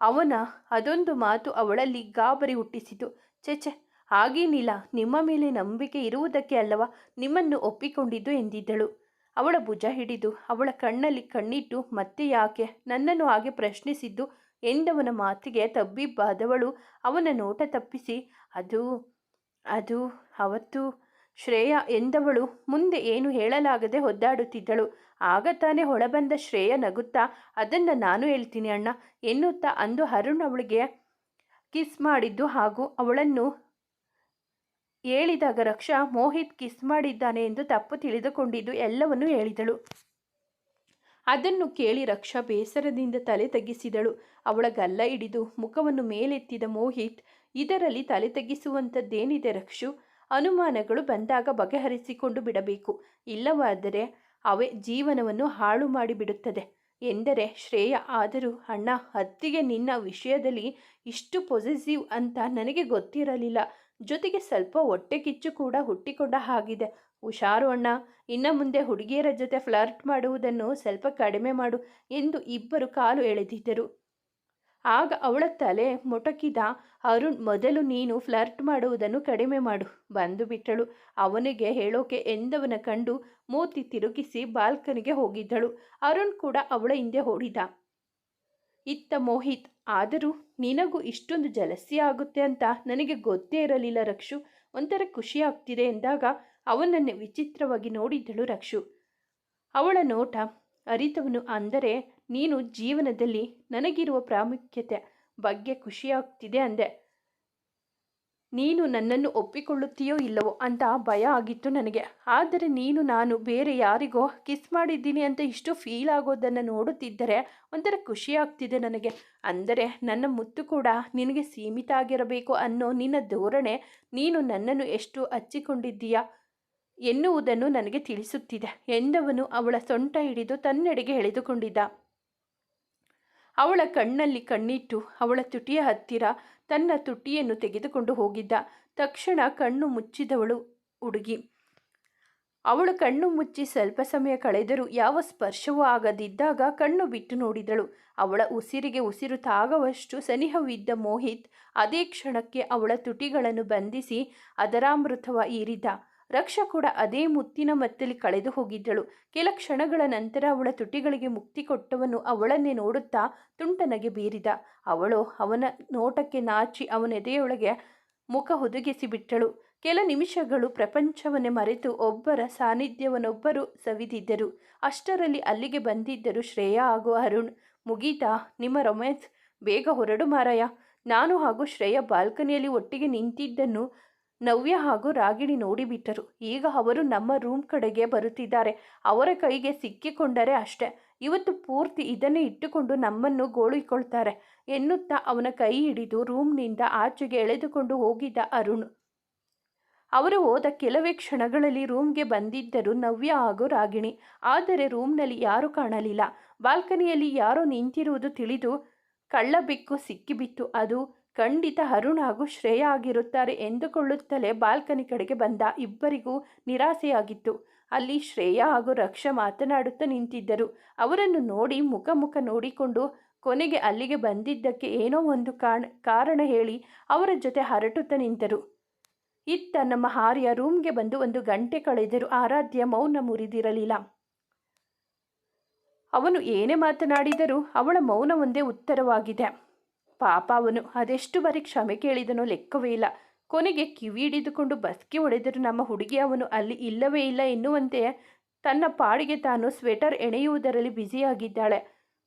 ಅವನ ಅದೊಂದು ಮಾತು ಅವಳಲ್ಲಿ ಗಾಬರಿ ಹುಟ್ಟಿಸಿತು. ಚೆಚೆ ಹಾಗೇನಿಲ್ಲ, ನಿಮ್ಮ ಮೇಲೆ ನಂಬಿಕೆ ಇರುವುದಕ್ಕೆ ಅಲ್ಲವ ನಿಮ್ಮನ್ನು ಒಪ್ಪಿಕೊಂಡಿದ್ದು ಎಂದಿದ್ದಳು. ಅವಳ ಭುಜ ಹಿಡಿದು ಅವಳ ಕಣ್ಣಲ್ಲಿ ಕಣ್ಣಿಟ್ಟು ಮತ್ತೆ ಯಾಕೆ ನನ್ನನ್ನು ಹಾಗೆ ಪ್ರಶ್ನಿಸಿದ್ದು ಎಂದವನ ಮಾತಿಗೆ ತಬ್ಬಿಬ್ಬಾದವಳು ಅವನ ನೋಟ ತಪ್ಪಿಸಿ, ಅದು ಅದು ಅವತ್ತು ಶ್ರೇಯ ಎಂದವಳು ಮುಂದೆ ಏನು ಹೇಳಲಾಗದೆ ಒದ್ದಾಡುತ್ತಿದ್ದಳು. ಆಗ ತಾನೇ ಹೊಳಬಂದ ಶ್ರೇಯ ನಗುತ್ತಾ, ಅದನ್ನು ನಾನು ಹೇಳ್ತೀನಿ ಅಣ್ಣ, ಎನ್ನುತ್ತಾ ಅಂದು ಅರುಣ್ ಅವಳಿಗೆ ಕಿಸ್ ಮಾಡಿದ್ದು ಹಾಗೂ ಅವಳನ್ನು ಹೇಳಿದಾಗ ರಕ್ಷಾ, ಮೋಹಿತ್ ಕಿಸ್ ಮಾಡಿದ್ದಾನೆ ಎಂದು ತಪ್ಪು ತಿಳಿದುಕೊಂಡಿದ್ದು ಎಲ್ಲವನ್ನೂ ಹೇಳಿದಳು. ಅದನ್ನು ಕೇಳಿ ರಕ್ಷಾ ಬೇಸರದಿಂದ ತಲೆ ತಗ್ಗಿಸಿದಳು. ಅವಳ ಗಲ್ಲ ಹಿಡಿದು ಮುಖವನ್ನು ಮೇಲೆತ್ತಿದ ಮೋಹಿತ್ ಇದರಲ್ಲಿ ತಲೆ ತಗ್ಗಿಸುವಂಥದ್ದೇನಿದೆ ರಕ್ಷು? ಅನುಮಾನಗಳು ಬಂದಾಗ ಬಗೆಹರಿಸಿಕೊಂಡು ಬಿಡಬೇಕು. ಇಲ್ಲವಾದರೆ ಅವೇ ಜೀವನವನ್ನು ಹಾಳು ಮಾಡಿಬಿಡುತ್ತದೆ. ಎಂದರೆ ಶ್ರೇಯ, ಆದರೂ ಅಣ್ಣ ಅತ್ತಿಗೆ ನಿನ್ನ ವಿಷಯದಲ್ಲಿ ಇಷ್ಟು ಪೊಸೆಸಿವ್ ಅಂತ ನನಗೆ ಗೊತ್ತಿರಲಿಲ್ಲ. ಜೊತೆಗೆ ಸ್ವಲ್ಪ ಹೊಟ್ಟೆ ಕಿಚ್ಚು ಕೂಡ ಹುಟ್ಟಿಕೊಂಡ ಹಾಗಿದೆ. ಹುಷಾರು ಅಣ್ಣ, ಇನ್ನು ಮುಂದೆ ಹುಡುಗಿಯರ ಜೊತೆ ಫ್ಲರ್ಟ್ ಮಾಡುವುದನ್ನು ಸ್ವಲ್ಪ ಕಡಿಮೆ ಮಾಡು ಎಂದು ಇಬ್ಬರು ಕಾಲು ಎಳೆದಿದ್ದರು. ಆಗ ಅವಳ ತಲೆ ಮೊಟಕಿದ ಅರುಣ್, ಮೊದಲು ನೀನು ಫ್ಲರ್ಟ್ ಮಾಡುವುದನ್ನು ಕಡಿಮೆ ಮಾಡು ಬಂದು ಬಿಟ್ಟಳು. ಅವನಿಗೆ ಹೇಳೋಕೆ ಎಂದವನ ಕಂಡು ಮೂತಿ ತಿರುಗಿಸಿ ಬಾಲ್ಕನಿಗೆ ಹೋಗಿದ್ದಳು. ಅರುಣ್ ಕೂಡ ಅವಳ ಹಿಂದೆ ಓಡಿದ. ಇತ್ತ ಮೋಹಿತ್, ಆದರೂ ನಿನಗೂ ಇಷ್ಟೊಂದು ಜಲಸಿ ಆಗುತ್ತೆ ಅಂತ ನನಗೆ ಗೊತ್ತೇ ಇರಲಿಲ್ಲ ರಕ್ಷು. ಒಂಥರ ಖುಷಿ ಆಗ್ತಿದೆ ಎಂದಾಗ ಅವನನ್ನೇ ವಿಚಿತ್ರವಾಗಿ ನೋಡಿದ್ದಳು ರಕ್ಷು. ಅವಳ ನೋಟ ಅರಿತವನು ಅಂದರೆ ನೀನು ಜೀವನದಲ್ಲಿ ನನಗಿರುವ ಪ್ರಾಮುಖ್ಯತೆ ಬಗ್ಗೆ ಖುಷಿಯಾಗ್ತಿದೆ ಅಂದೆ. ನೀನು ನನ್ನನ್ನು ಒಪ್ಪಿಕೊಳ್ಳುತ್ತೀಯೋ ಇಲ್ಲವೋ ಅಂತ ಭಯ ಆಗಿತ್ತು ನನಗೆ. ಆದರೆ ನೀನು ನಾನು ಬೇರೆ ಯಾರಿಗೋ ಕಿಸ್ ಮಾಡಿದ್ದೀನಿ ಅಂತ ಇಷ್ಟು ಫೀಲ್ ಆಗೋದನ್ನು ನೋಡುತ್ತಿದ್ದರೆ ಒಂಥರ ಖುಷಿ ಆಗ್ತಿದೆ ನನಗೆ. ಅಂದರೆ ನನ್ನ ಮುತ್ತು ಕೂಡ ನಿನಗೆ ಸೀಮಿತ ಆಗಿರಬೇಕು ಅನ್ನೋ ನಿನ್ನ ಧೋರಣೆ ನೀನು ನನ್ನನ್ನು ಎಷ್ಟು ಹಚ್ಚಿಕೊಂಡಿದ್ದೀಯಾ ಎನ್ನುವುದನ್ನು ನನಗೆ ತಿಳಿಸುತ್ತಿದೆ ಎಂದವನು ಅವಳ ಸೊಂಟ ಹಿಡಿದು ತನ್ನೆಡೆಗೆ ಎಳೆದುಕೊಂಡಿದ್ದ. ಅವಳ ಕಣ್ಣಲ್ಲಿ ಕಣ್ಣಿಟ್ಟು ಅವಳ ತುಟಿಯ ಹತ್ತಿರ ತನ್ನ ತುಟಿಯನ್ನು ತೆಗೆದುಕೊಂಡು ಹೋಗಿದ್ದ ತಕ್ಷಣ ಕಣ್ಣು ಮುಚ್ಚಿದವಳು ಹುಡುಗಿ. ಅವಳು ಕಣ್ಣು ಮುಚ್ಚಿ ಸ್ವಲ್ಪ ಸಮಯ ಕಳೆದರೂ ಯಾವ ಸ್ಪರ್ಶವೂ ಆಗದಿದ್ದಾಗ ಕಣ್ಣು ಬಿಟ್ಟು ನೋಡಿದಳು. ಅವಳ ಉಸಿರಿಗೆ ಉಸಿರು ತಾಗವಷ್ಟು ಸನಿಹವಿದ್ದ ಮೋಹಿತ್ ಅದೇ ಕ್ಷಣಕ್ಕೆ ಅವಳ ತುಟಿಗಳನ್ನು ಬಂಧಿಸಿ ಅದರಾಮೃತವ ಈರಿದ ರಕ್ಷ ಕೂಡ ಅದೇ ಮುತ್ತಿನ ಮತ್ತಲ್ಲಿ ಕಳೆದು ಹೋಗಿದ್ದಳು. ಕೆಲ ಕ್ಷಣಗಳ ನಂತರ ಅವಳ ತುಟಿಗಳಿಗೆ ಮುಕ್ತಿ ಕೊಟ್ಟವನು ಅವಳನ್ನೇ ನೋಡುತ್ತಾ ತುಂಟನಗೆ ಬೀರಿದ. ಅವಳು ಅವನ ನೋಟಕ್ಕೆ ನಾಚಿ ಅವನ ಎದೆಯೊಳಗೆ ಮುಖ ಹುದುಗಿಸಿ ಬಿಟ್ಟಳು ಕೆಲ ನಿಮಿಷಗಳು ಪ್ರಪಂಚವನ್ನೇ ಮರೆತು ಒಬ್ಬರ ಸಾನ್ನಿಧ್ಯವನ್ನೊಬ್ಬರು ಸವಿದಿದ್ದರು. ಅಷ್ಟರಲ್ಲಿ ಅಲ್ಲಿಗೆ ಬಂದಿದ್ದರು ಶ್ರೇಯಾ ಹಾಗೂ ಅರುಣ್. ಮುಗೀತಾ, ನಿಮ್ಮ ರೊಮ್ಯಾನ್ಸ್, ಬೇಗ ಹೊರಡು ಮಾರಾಯ. ನಾನು ಹಾಗೂ ಶ್ರೇಯಾ ಬಾಲ್ಕನಿಯಲ್ಲಿ ಒಟ್ಟಿಗೆ ನಿಂತಿದ್ದನ್ನು ನವ್ಯ ಹಾಗೂ ರಾಗಿಣಿ ನೋಡಿಬಿಟ್ಟರು. ಈಗ ಅವರು ನಮ್ಮ ರೂಮ್ ಕಡೆಗೆ ಬರುತ್ತಿದ್ದಾರೆ. ಅವರ ಕೈಗೆ ಸಿಕ್ಕಿಕೊಂಡರೆ ಅಷ್ಟೇ. ಇವತ್ತು ಪೂರ್ತಿ ಇದನ್ನೇ ಇಟ್ಟುಕೊಂಡು ನಮ್ಮನ್ನು ಗೋಳಿಕೊಳ್ತಾರೆ ಎನ್ನುತ್ತಾ ಅವನ ಕೈ ಹಿಡಿದು ರೂಮ್ನಿಂದ ಆಚೆಗೆ ಎಳೆದುಕೊಂಡು ಹೋಗಿದ್ದ ಅರುಣ್. ಅವರು ಹೋದ ಕೆಲವೇ ಕ್ಷಣಗಳಲ್ಲಿ ರೂಮ್ಗೆ ಬಂದಿದ್ದರು ನವ್ಯ ಹಾಗೂ ರಾಗಿಣಿ. ಆದರೆ ರೂಮ್ನಲ್ಲಿ ಯಾರೂ ಕಾಣಲಿಲ್ಲ. ಬಾಲ್ಕನಿಯಲ್ಲಿ ಯಾರೋ ನಿಂತಿರುವುದು ತಿಳಿದು ಕಳ್ಳಬೆಕ್ಕು ಸಿಕ್ಕಿಬಿತ್ತು. ಅದು ಖಂಡಿತ ಅರುಣ್ ಹಾಗೂ ಶ್ರೇಯ ಆಗಿರುತ್ತಾರೆ ಎಂದುಕೊಳ್ಳುತ್ತಲೇ ಬಾಲ್ಕನಿ ಕಡೆಗೆ ಬಂದ ಇಬ್ಬರಿಗೂ ನಿರಾಸೆಯಾಗಿತ್ತು. ಅಲ್ಲಿ ಶ್ರೇಯ ಹಾಗೂ ರಕ್ಷ ಮಾತನಾಡುತ್ತಾ ನಿಂತಿದ್ದರು. ಅವರನ್ನು ನೋಡಿ ಮುಖ ಮುಖ ನೋಡಿಕೊಂಡು ಕೊನೆಗೆ ಅಲ್ಲಿಗೆ ಬಂದಿದ್ದಕ್ಕೆ ಏನೋ ಒಂದು ಕಾರಣ ಕಾರಣ ಹೇಳಿ ಅವರ ಜೊತೆ ಹರಟುತ್ತಾ ನಿಂತರು. ಇತ್ತ ನಮ್ಮ ಹಾರ್ಯ ರೂಮ್ಗೆ ಬಂದು ಒಂದು ಗಂಟೆ ಕಳೆದರೂ ಆರಾಧ್ಯ ಮೌನ ಮುರಿದಿರಲಿಲ್ಲ. ಅವನು ಏನೇ ಮಾತನಾಡಿದರೂ ಅವಳ ಮೌನ ಒಂದೇ ಉತ್ತರವಾಗಿದೆ. ಪಾಪ ಅವನು. ಅದೆಷ್ಟು ಬಾರಿ ಕ್ಷಮೆ ಕೇಳಿದನೋ ಲೆಕ್ಕವೇ ಇಲ್ಲ. ಕೊನೆಗೆ ಕಿವಿ ಹಿಡಿದುಕೊಂಡು ಬಸ್ಕಿ ಹೊಡೆದರೂ ನಮ್ಮ ಹುಡುಗಿ ಅವನು ಅಲ್ಲಿ ಇಲ್ಲವೇ ಇಲ್ಲ ಎನ್ನುವಂತೆ ತನ್ನ ಪಾಡಿಗೆ ತಾನು ಸ್ವೆಟರ್ ಎಣೆಯುವುದರಲ್ಲಿ ಬ್ಯುಸಿಯಾಗಿದ್ದಾಳೆ.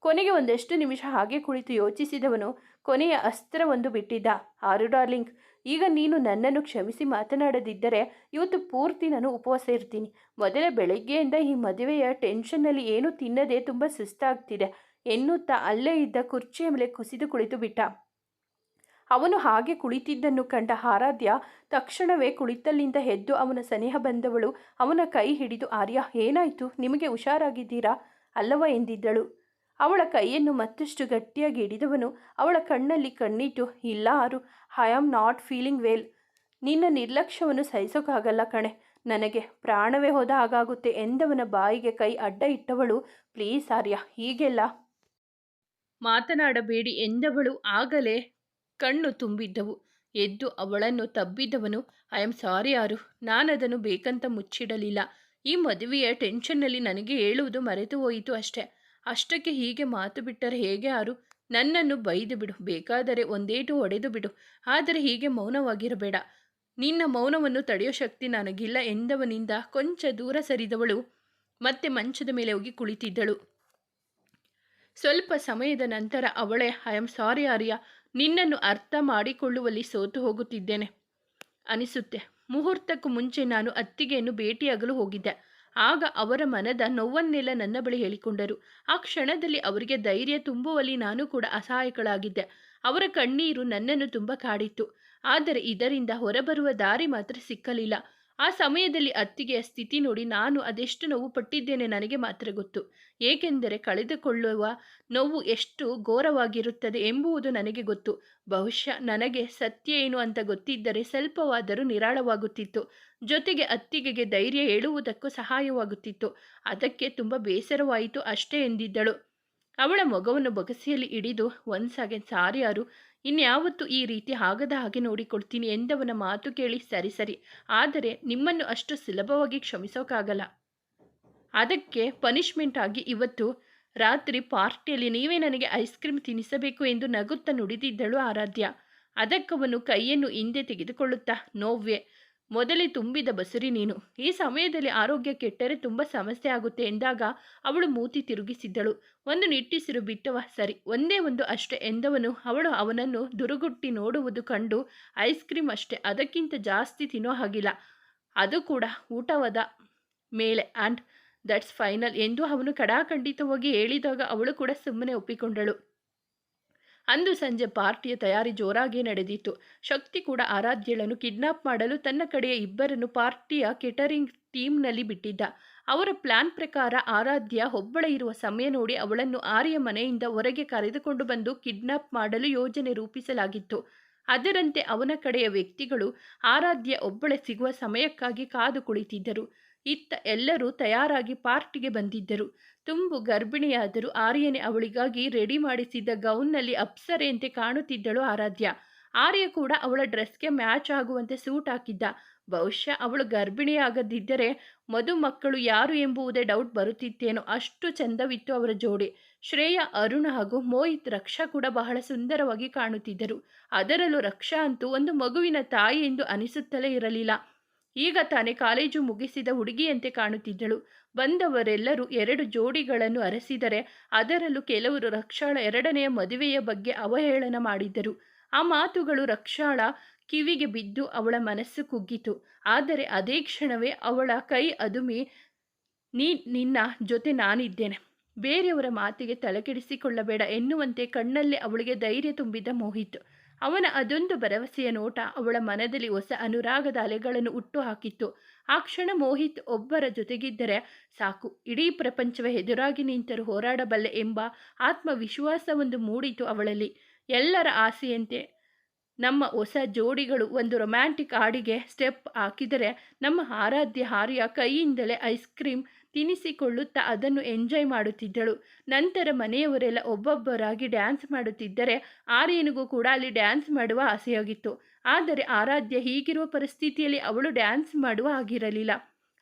ಕೊನೆಗೆ ಒಂದಷ್ಟು ನಿಮಿಷ ಹಾಗೆ ಕುಳಿತು ಯೋಚಿಸಿದವನು ಕೊನೆಯ ಅಸ್ತ್ರವೊಂದು ಬಿಟ್ಟಿದ್ದ. ಆರು ಡಾರ್ಲಿಂಗ್, ಈಗ ನೀನು ನನ್ನನ್ನು ಕ್ಷಮಿಸಿ ಮಾತನಾಡದಿದ್ದರೆ ಇವತ್ತು ಪೂರ್ತಿ ನಾನು ಉಪವಾಸ ಇರ್ತೀನಿ. ಮೊದಲ ಬೆಳಗ್ಗೆಯಿಂದ ಈ ಮದುವೆಯ ಟೆನ್ಷನ್ನಲ್ಲಿ ಏನೂ ತಿನ್ನದೇ ತುಂಬ ಸುಸ್ತಾಗ್ತಿದೆ. ಎನ್ನುತ್ತಾ ಅಲ್ಲೇ ಇದ್ದ ಕುರ್ಚಿಯ ಮೇಲೆ ಕುಸಿದು ಕುಳಿತು ಬಿಟ್ಟ. ಅವನು ಹಾಗೆ ಕುಳಿತಿದ್ದನ್ನು ಕಂಡ ಆರಾಧ್ಯ ತಕ್ಷಣವೇ ಕುಳಿತಲ್ಲಿಂದ ಎದ್ದು ಅವನ ಸನಿಹ ಬಂದವಳು ಅವನ ಕೈ ಹಿಡಿದು, ಆರ್ಯ, ಏನಾಯಿತು? ನಿಮಗೆ ಹುಷಾರಾಗಿದ್ದೀರಾ? ಅಲ್ಲವ, ಎಂದಿದ್ದಳು. ಅವಳ ಕೈಯನ್ನು ಮತ್ತಷ್ಟು ಗಟ್ಟಿಯಾಗಿ ಹಿಡಿದವನು ಅವಳ ಕಣ್ಣಲ್ಲಿ ಕಣ್ಣಿಟ್ಟು, ಇಲ್ಲ ಆರು I am not feeling well ನಿನ್ನ ನಿರ್ಲಕ್ಷ್ಯವನ್ನು ಸಹಿಸೋಕ್ಕಾಗಲ್ಲ ಕಣೆ. ನನಗೆ ಪ್ರಾಣವೇ ಹೋದ ಹಾಗಾಗುತ್ತೆ ಎಂದವನ ಬಾಯಿಗೆ ಕೈ ಅಡ್ಡ ಇಟ್ಟವಳು ಪ್ಲೀಸ್ ಆರ್ಯ, ಹೀಗೆಲ್ಲ ಮಾತನಾಡಬೇಡಿ ಎಂದವಳು. ಆಗಲೇ ಕಣ್ಣು ತುಂಬಿದ್ದವು. ಎದ್ದು ಅವಳನ್ನು ತಬ್ಬಿದವನು, ಐ ಆಮ್ ಸಾರಿ ಯಾರು ನಾನದನ್ನು ಬೇಕಂತ ಮುಚ್ಚಿಡಲಿಲ್ಲ. ಈ ಮದುವೆಯ ಟೆನ್ಷನ್ನಲ್ಲಿ ನನಗೆ ಹೇಳುವುದು ಮರೆತು ಹೋಯಿತು ಅಷ್ಟೇ. ಅಷ್ಟಕ್ಕೆ ಹೀಗೆ ಮಾತು ಬಿಟ್ಟರೆ ಹೇಗೆ ಯಾರು ನನ್ನನ್ನು ಬೈದು ಬಿಡು. ಬೇಕಾದರೆ ಒಂದೇಟು ಒಡೆದು ಬಿಡು. ಆದರೆ ಹೀಗೆ ಮೌನವಾಗಿರಬೇಡ. ನಿನ್ನ ಮೌನವನ್ನು ತಡೆಯೋ ಶಕ್ತಿ ನನಗಿಲ್ಲ ಎಂದವನಿಂದ ಕೊಂಚ ದೂರ ಸರಿದವಳು ಮತ್ತೆ ಮಂಚದ ಮೇಲೆ ಹೋಗಿ ಕುಳಿತಿದ್ದಳು. ಸ್ವಲ್ಪ ಸಮಯದ ನಂತರ ಅವಳೇ ಐ ಆಮ್ ಸಾರಿ ಆರ್ಯ. ನಿನ್ನನ್ನು ಅರ್ಥ ಮಾಡಿಕೊಳ್ಳುವಲ್ಲಿ ಸೋತು ಹೋಗುತ್ತಿದ್ದೇನೆ. ಅನಿಸುತ್ತೆ. ಮುಹೂರ್ತಕ್ಕೂ ಮುಂಚೆ ನಾನು ಅತ್ತಿಗೆಯನ್ನು ಭೇಟಿಯಾಗಲು ಹೋಗಿದ್ದೆ. ಆಗ ಅವರ ಮನದ ನೋವನ್ನೆಲ್ಲ ನನ್ನ ಬಳಿ ಹೇಳಿಕೊಂಡರು. ಆ ಕ್ಷಣದಲ್ಲಿ ಅವರಿಗೆ ಧೈರ್ಯ ತುಂಬುವಲ್ಲಿ ನಾನು ಕೂಡ ಅಸಹಾಯಕಳಾಗಿದ್ದೆ. ಅವರ ಕಣ್ಣೀರು ನನ್ನನ್ನು ತುಂಬ ಕಾಡಿತ್ತು. ಆದರೆ ಇದರಿಂದ ಹೊರಬರುವ ದಾರಿ ಮಾತ್ರ ಸಿಕ್ಕಲಿಲ್ಲ. ಆ ಸಮಯದಲ್ಲಿ ಅತ್ತಿಗೆಯ ಸ್ಥಿತಿ ನೋಡಿ ನಾನು ಅದೆಷ್ಟು ನೋವು ಪಟ್ಟಿದ್ದೇನೆ ನನಗೆ ಮಾತ್ರ ಗೊತ್ತು. ಏಕೆಂದರೆ ಕಳೆದುಕೊಳ್ಳುವ ನೋವು ಎಷ್ಟು ಘೋರವಾಗಿರುತ್ತದೆ ಎಂಬುವುದು ನನಗೆ ಗೊತ್ತು. ಬಹುಶಃ ನನಗೆ ಸತ್ಯ ಏನು ಅಂತ ಗೊತ್ತಿದ್ದರೆ ಸ್ವಲ್ಪವಾದರೂ ನಿರಾಳವಾಗುತ್ತಿತ್ತು. ಜೊತೆಗೆ ಅತ್ತಿಗೆಗೆ ಧೈರ್ಯ ಹೇಳುವುದಕ್ಕೂ ಸಹಾಯವಾಗುತ್ತಿತ್ತು. ಅದಕ್ಕೆ ತುಂಬ ಬೇಸರವಾಯಿತು ಅಷ್ಟೇ ಎಂದಿದ್ದಳು. ಅವಳ ಮಗವನ್ನು ಬೊಗಸಿಯಲ್ಲಿ ಹಿಡಿದು ಒಂದು ಸೆಕೆಂಡ್ ಸಾರಿ ಯಾರು ಇನ್ಯಾವತ್ತೂ ಈ ರೀತಿ ಆಗದ ಹಾಗೆ ನೋಡಿಕೊಳ್ತೀನಿ ಎಂದವನ ಮಾತು ಕೇಳಿ ಸರಿ ಸರಿ. ಆದರೆ ನಿಮ್ಮನ್ನು ಅಷ್ಟು ಸುಲಭವಾಗಿ ಕ್ಷಮಿಸೋಕ್ಕಾಗಲ್ಲ ಅದಕ್ಕೆ ಪನಿಷ್ಮೆಂಟ್ ಆಗಿ ಇವತ್ತು ರಾತ್ರಿ ಪಾರ್ಟಿಯಲ್ಲಿ ನೀವೇ ನನಗೆ ಐಸ್ ಕ್ರೀಮ್ ತಿನ್ನಿಸಬೇಕು ಎಂದು ನಗುತ್ತಾ ನುಡಿದಿದ್ದಳು ಆರಾಧ್ಯ. ಅದಕ್ಕವನು ಕೈಯನ್ನು ಹಿಂದೆ ತೆಗೆದುಕೊಳ್ಳುತ್ತಾ, ನೋವ್ವೆ ಮೊದಲೇ ತುಂಬಿದ ಬಸುರಿ ನೀನು. ಈ ಸಮಯದಲ್ಲಿ ಆರೋಗ್ಯ ಕೆಟ್ಟರೆ ತುಂಬ ಸಮಸ್ಯೆ ಆಗುತ್ತೆ ಎಂದಾಗ ಅವಳು ಮೂತಿ ತಿರುಗಿಸಿದ್ದಳು. ಒಂದು ನಿಟ್ಟಿಸಿರು ಬಿಟ್ಟವ. ಸರಿ, ಒಂದೇ ಒಂದು ಅಷ್ಟೇ ಎಂದವನು. ಅವಳು ಅವನನ್ನು ದುರುಗುಟ್ಟಿ ನೋಡುವುದು ಕಂಡು ಐಸ್ ಕ್ರೀಮ್ ಅಷ್ಟೇ. ಅದಕ್ಕಿಂತ ಜಾಸ್ತಿ ತಿನ್ನೋ ಹಾಗಿಲ್ಲ. ಅದು ಕೂಡ ಊಟವಾದ ಮೇಲೆ. ಆ್ಯಂಡ್ ದಟ್ಸ್ ಫೈನಲ್ ಎಂದು ಅವನು ಕಡಾಖಂಡಿತವಾಗಿ ಹೇಳಿದಾಗ ಅವಳು ಕೂಡ ಸುಮ್ಮನೆ ಒಪ್ಪಿಕೊಂಡಳು. ಅಂದು ಸಂಜೆ ಪಾರ್ಟಿಯ ತಯಾರಿ ಜೋರಾಗಿ ನಡೆದಿತ್ತು ಶಕ್ತಿ ಕೂಡ ಆರಾಧ್ಯಳನ್ನು ಕಿಡ್ನಾಪ್ ಮಾಡಲು ತನ್ನ ಕಡೆಯ ಇಬ್ಬರನ್ನು ಪಾರ್ಟಿಯ ಕೆಟರಿಂಗ್ ಟೀಮ್ನಲ್ಲಿ ಬಿಟ್ಟಿದ್ದ. ಅವರ ಪ್ಲಾನ್ ಪ್ರಕಾರ ಆರಾಧ್ಯ ಒಬ್ಬಳ ಇರುವ ಸಮಯ ನೋಡಿ ಅವಳನ್ನು ಆರ್ಯ ಮನೆಯಿಂದ ಹೊರಗೆ ಕರೆದುಕೊಂಡು ಬಂದು ಕಿಡ್ನಾಪ್ ಮಾಡಲು ಯೋಜನೆ ರೂಪಿಸಲಾಗಿತ್ತು. ಅದರಂತೆ ಅವನ ಕಡೆಯ ವ್ಯಕ್ತಿಗಳು ಆರಾಧ್ಯ ಒಬ್ಬಳೆ ಸಿಗುವ ಸಮಯಕ್ಕಾಗಿ ಕಾದು ಕುಳಿತಿದ್ದರು. ಇತ್ತ ಎಲ್ಲರೂ ತಯಾರಾಗಿ ಪಾರ್ಟಿಗೆ ಬಂದಿದ್ದರು. ತುಂಬು ಗರ್ಭಿಣಿಯಾದರೂ ಆರ್ಯನೇ ಅವಳಿಗಾಗಿ ರೆಡಿ ಮಾಡಿಸಿದ್ದ ಗೌನ್ನಲ್ಲಿ ಅಪ್ಸರೆಯಂತೆ ಕಾಣುತ್ತಿದ್ದಳು ಆರಾಧ್ಯ. ಆರ್ಯ ಕೂಡ ಅವಳ ಡ್ರೆಸ್ಗೆ ಮ್ಯಾಚ್ ಆಗುವಂತೆ ಸೂಟ್ ಹಾಕಿದ್ದ. ಬಹುಶಃ ಅವಳು ಗರ್ಭಿಣಿಯಾಗದಿದ್ದರೆ ಮದುಮಕ್ಕಳು ಯಾರು ಎಂಬುವುದೇ ಡೌಟ್ ಬರುತ್ತಿತ್ತೇನೋ ಅಷ್ಟು ಚಂದವಿತ್ತು ಅವರ ಜೋಡಿ. ಶ್ರೇಯ, ಅರುಣ್ ಹಾಗೂ ಮೋಹಿತ್ ರಕ್ಷಾ ಕೂಡ ಬಹಳ ಸುಂದರವಾಗಿ ಕಾಣುತ್ತಿದ್ದರು. ಅದರಲ್ಲೂ ರಕ್ಷಾ ಅಂತೂ ಒಂದು ಮಗುವಿನ ತಾಯಿ ಎಂದು ಅನಿಸುತ್ತಲೇ ಇರಲಿಲ್ಲ. ಈಗ ತಾನೇ ಕಾಲೇಜು ಮುಗಿಸಿದ ಹುಡುಗಿಯಂತೆ ಕಾಣುತ್ತಿದ್ದಳು. ಬಂದವರೆಲ್ಲರೂ ಎರಡು ಜೋಡಿಗಳನ್ನು ಅರಸಿದರೆ ಅದರಲ್ಲೂ ಕೆಲವರು ರಕ್ಷಾಳ ಎರಡನೆಯ ಮದುವೆಯ ಬಗ್ಗೆ ಅವಹೇಳನ ಮಾಡಿದ್ದರು ಆ ಮಾತುಗಳು ರಕ್ಷಾಳ ಕಿವಿಗೆ ಬಿದ್ದು ಅವಳ ಮನಸ್ಸು ಕುಗ್ಗಿತು. ಆದರೆ ಅದೇ ಕ್ಷಣವೇ ಅವಳ ಕೈ ಅದುಮಿ ನೀ, ನಿನ್ನ ಜೊತೆ ನಾನಿದ್ದೇನೆ. ಬೇರೆಯವರ ಮಾತಿಗೆ ತಲೆಕೆಡಿಸಿಕೊಳ್ಳಬೇಡ ಎನ್ನುವಂತೆ ಕಣ್ಣಲ್ಲೇ ಅವಳಿಗೆ ಧೈರ್ಯ ತುಂಬಿದ ಮೋಹಿತ್. ಅವನ ಅದೊಂದು ಭರವಸೆಯ ನೋಟ ಅವಳ ಮನದಲ್ಲಿ ಹೊಸ ಅನುರಾಗದ ಅಲೆಗಳನ್ನು ಹುಟ್ಟು ಹಾಕಿತ್ತು ಆ ಕ್ಷಣ ಮೋಹಿತ್ ಒಬ್ಬರ ಜೊತೆಗಿದ್ದರೆ ಸಾಕು. ಇಡೀ ಪ್ರಪಂಚವ ಎದುರಾಗಿ ನಿಂತರೂ ಹೋರಾಡಬಲ್ಲೆ ಎಂಬ ಆತ್ಮವಿಶ್ವಾಸವೊಂದು ಮೂಡಿತು ಅವಳಲ್ಲಿ. ಎಲ್ಲರ ಆಸೆಯಂತೆ ನಮ್ಮ ಹೊಸ ಜೋಡಿಗಳು ಒಂದು ರೊಮ್ಯಾಂಟಿಕ್ ಹಾಡಿಗೆ ಸ್ಟೆಪ್ ಹಾಕಿದರೆ ನಮ್ಮ ಆರಾಧ್ಯ ಹಾರ್ಯ ಕೈಯಿಂದಲೇ ಐಸ್ ಕ್ರೀಮ್ ತಿನ್ನಿಸಿಕೊಳ್ಳುತ್ತಾ ಅದನ್ನು ಎಂಜಾಯ್ ಮಾಡುತ್ತಿದ್ದಳು. ನಂತರ ಮನೆಯವರೆಲ್ಲ ಒಬ್ಬೊಬ್ಬರಾಗಿ ಡ್ಯಾನ್ಸ್ ಮಾಡುತ್ತಿದ್ದರೆ ಆರ್ಯನಿಗೂ ಕೂಡ ಅಲ್ಲಿ ಡ್ಯಾನ್ಸ್ ಮಾಡುವ ಆಸೆಯಾಗಿತ್ತು. ಆದರೆ ಆರಾಧ್ಯ ಹೀಗಿರುವ ಪರಿಸ್ಥಿತಿಯಲ್ಲಿ ಅವಳು ಡ್ಯಾನ್ಸ್ ಮಾಡುವ ಆಗಿರಲಿಲ್ಲ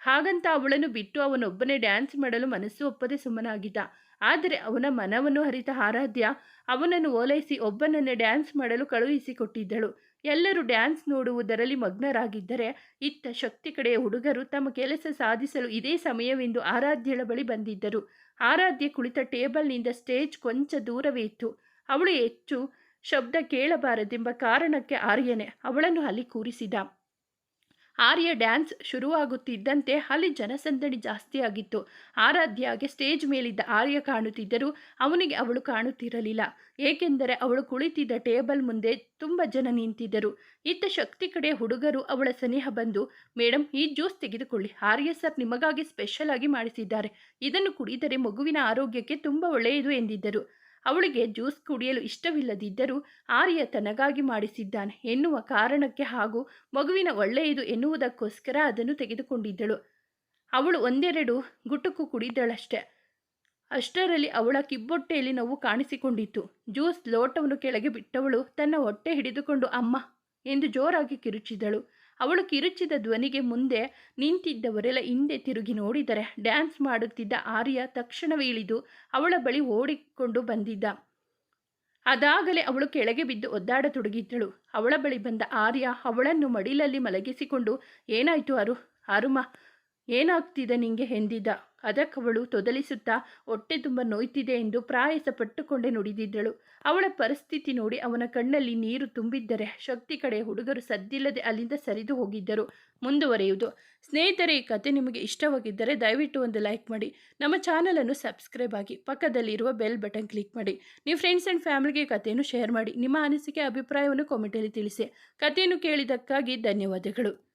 ಹಾಗಂತ ಅವಳನ್ನು ಬಿಟ್ಟು ಅವನೊಬ್ಬನೇ ಡ್ಯಾನ್ಸ್ ಮಾಡಲು ಮನಸ್ಸು ಒಪ್ಪದೆ ಸುಮ್ಮನಾಗಿದ್ದ. ಆದರೆ ಅವನ ಮನವನ್ನು ಹರಿತ ಆರಾಧ್ಯ ಅವನನ್ನು ಓಲೈಸಿ ಒಬ್ಬನನ್ನೇ ಡ್ಯಾನ್ಸ್ ಮಾಡಲು ಕಳುಹಿಸಿಕೊಟ್ಟಿದ್ದಳು. ಎಲ್ಲರೂ ಡ್ಯಾನ್ಸ್ ನೋಡುವುದರಲ್ಲಿ ಮಗ್ನರಾಗಿದ್ದರೆ ಇತ್ತ ಶಕ್ತಿ ಕಡೆಯ ಹುಡುಗರು ತಮ್ಮ ಕೆಲಸ ಸಾಧಿಸಲು ಇದೇ ಸಮಯವೆಂದು ಆರಾಧ್ಯಳ ಬಳಿ ಬಂದಿದ್ದರು. ಆರಾಧ್ಯ ಕುಳಿತ ಟೇಬಲ್ನಿಂದ ಸ್ಟೇಜ್ ಕೊಂಚ ದೂರವೇ ಇತ್ತು. ಅವಳು ಹೆಚ್ಚು ಶಬ್ದ ಕೇಳಬಾರದೆಂಬ ಕಾರಣಕ್ಕೆ ಆರ್ಯನೆ ಅವಳನ್ನು ಅಲ್ಲಿ ಕೂರಿಸಿದ. ಆರ್ಯ ಡ್ಯಾನ್ಸ್ ಶುರುವಾಗುತ್ತಿದ್ದಂತೆ ಅಲ್ಲಿ ಜನಸಂದಣಿ ಜಾಸ್ತಿಯಾಗಿತ್ತು. ಆರಾಧ್ಯಾಗೆ ಸ್ಟೇಜ್ ಮೇಲಿದ್ದ ಆರ್ಯ ಕಾಣುತ್ತಿದ್ದರೂ ಅವನಿಗೆ ಅವಳು ಕಾಣುತ್ತಿರಲಿಲ್ಲ. ಏಕೆಂದರೆ ಅವಳು ಕುಳಿತಿದ್ದ ಟೇಬಲ್ ಮುಂದೆ ತುಂಬ ಜನ ನಿಂತಿದ್ದರು. ಇತ್ತ ಶಕ್ತಿ ಕಡೆ ಹುಡುಗರು ಅವಳ ಸನಿಹ ಬಂದು ಮೇಡಮ್ ಈ ಜ್ಯೂಸ್ ತೆಗೆದುಕೊಳ್ಳಿ. ಆರ್ಯ ಸರ್ ನಿಮಗಾಗಿ ಸ್ಪೆಷಲ್ ಆಗಿ ಮಾಡಿಸಿದ್ದಾರೆ. ಇದನ್ನು ಕುಡಿದರೆ ಮಗುವಿನ ಆರೋಗ್ಯಕ್ಕೆ ತುಂಬ ಒಳ್ಳೆಯದು ಎಂದಿದ್ದರು. ಅವಳಿಗೆ ಜ್ಯೂಸ್ ಕುಡಿಯಲು ಇಷ್ಟವಿಲ್ಲದಿದ್ದರೂ ಆರ್ಯ ತನಗಾಗಿ ಮಾಡಿಸಿದ್ದಾನೆ ಎನ್ನುವ ಕಾರಣಕ್ಕೆ ಹಾಗೂ ಮಗುವಿನ ಒಳ್ಳೆಯದು ಎನ್ನುವುದಕ್ಕೋಸ್ಕರ ಅದನ್ನು ತೆಗೆದುಕೊಂಡಿದ್ದಳು. ಅವಳು ಒಂದೆರಡು ಗುಟುಕು ಕುಡಿದಳಷ್ಟೆ. ಅಷ್ಟರಲ್ಲಿ ಅವಳ ಕಿಬ್ಬೊಟ್ಟೆಯಲ್ಲಿ ನೋವು ಕಾಣಿಸಿಕೊಂಡಿತ್ತು. ಜ್ಯೂಸ್ ಲೋಟವನ್ನು ಕೆಳಗೆ ಬಿಟ್ಟವಳು ತನ್ನ ಹೊಟ್ಟೆ ಹಿಡಿದುಕೊಂಡು ಅಮ್ಮ ಎಂದು ಜೋರಾಗಿ ಕಿರುಚಿದಳು. ಅವಳು ಕಿರುಚಿದ ಧ್ವನಿಗೆ ಮುಂದೆ ನಿಂತಿದ್ದವರೆಲ್ಲ ಹಿಂದೆ ತಿರುಗಿ ನೋಡಿದರೆ ಡ್ಯಾನ್ಸ್ ಮಾಡುತ್ತಿದ್ದ ಆರ್ಯ ತಕ್ಷಣವೇ ಇಳಿದು ಅವಳ ಬಳಿ ಓಡಿಕೊಂಡು ಬಂದಿದ್ದ. ಅದಾಗಲೇ ಅವಳು ಕೆಳಗೆ ಬಿದ್ದು ಒದ್ದಾಡತೊಡಗಿದ್ದಳು ಅವಳ ಬಳಿ ಬಂದ ಆರ್ಯ ಅವಳನ್ನು ಮಡಿಲಲ್ಲಿ ಮಲಗಿಸಿಕೊಂಡು, ಏನಾಯಿತು ಅರು, ಅರುಮ ಏನಾಗ್ತಿದೆ ನಿಂಗೆ ಎಂದಿದ್ದ ಅದಕ್ಕವಳು ತೊದಲಿಸುತ್ತಾ ಹೊಟ್ಟೆ ತುಂಬ ನೋಯ್ತಿದೆ ಎಂದು ಪ್ರಾಯಸ ಪಟ್ಟುಕೊಂಡೇ ನುಡಿದಿದ್ದಳು. ಅವಳ ಪರಿಸ್ಥಿತಿ ನೋಡಿ ಅವನ ಕಣ್ಣಲ್ಲಿ ನೀರು ತುಂಬಿದ್ದರೆ ಶಕ್ತಿ ಕಡೆ ಹುಡುಗರು ಸದ್ದಿಲ್ಲದೆ ಅಲ್ಲಿಂದ ಸರಿದು ಹೋಗಿದ್ದರು. ಮುಂದುವರೆಯುವುದು. ಸ್ನೇಹಿತರೆ, ಈ ಕತೆ ನಿಮಗೆ ಇಷ್ಟವಾಗಿದ್ದರೆ ದಯವಿಟ್ಟು ಒಂದು ಲೈಕ್ ಮಾಡಿ. ನಮ್ಮ ಚಾನಲನ್ನು ಸಬ್ಸ್ಕ್ರೈಬ್ ಆಗಿ ಪಕ್ಕದಲ್ಲಿರುವ ಬೆಲ್ ಬಟನ್ ಕ್ಲಿಕ್ ಮಾಡಿ. ನೀವು ಫ್ರೆಂಡ್ಸ್ ಆ್ಯಂಡ್ ಫ್ಯಾಮಿಲಿಗೆ ಕಥೆಯನ್ನು ಶೇರ್ ಮಾಡಿ. ನಿಮ್ಮ ಅನಿಸಿಕೆ, ಅಭಿಪ್ರಾಯವನ್ನು ಕಾಮೆಂಟಲ್ಲಿ ತಿಳಿಸಿ. ಕಥೆಯನ್ನು ಕೇಳಿದ್ದಕ್ಕಾಗಿ ಧನ್ಯವಾದಗಳು.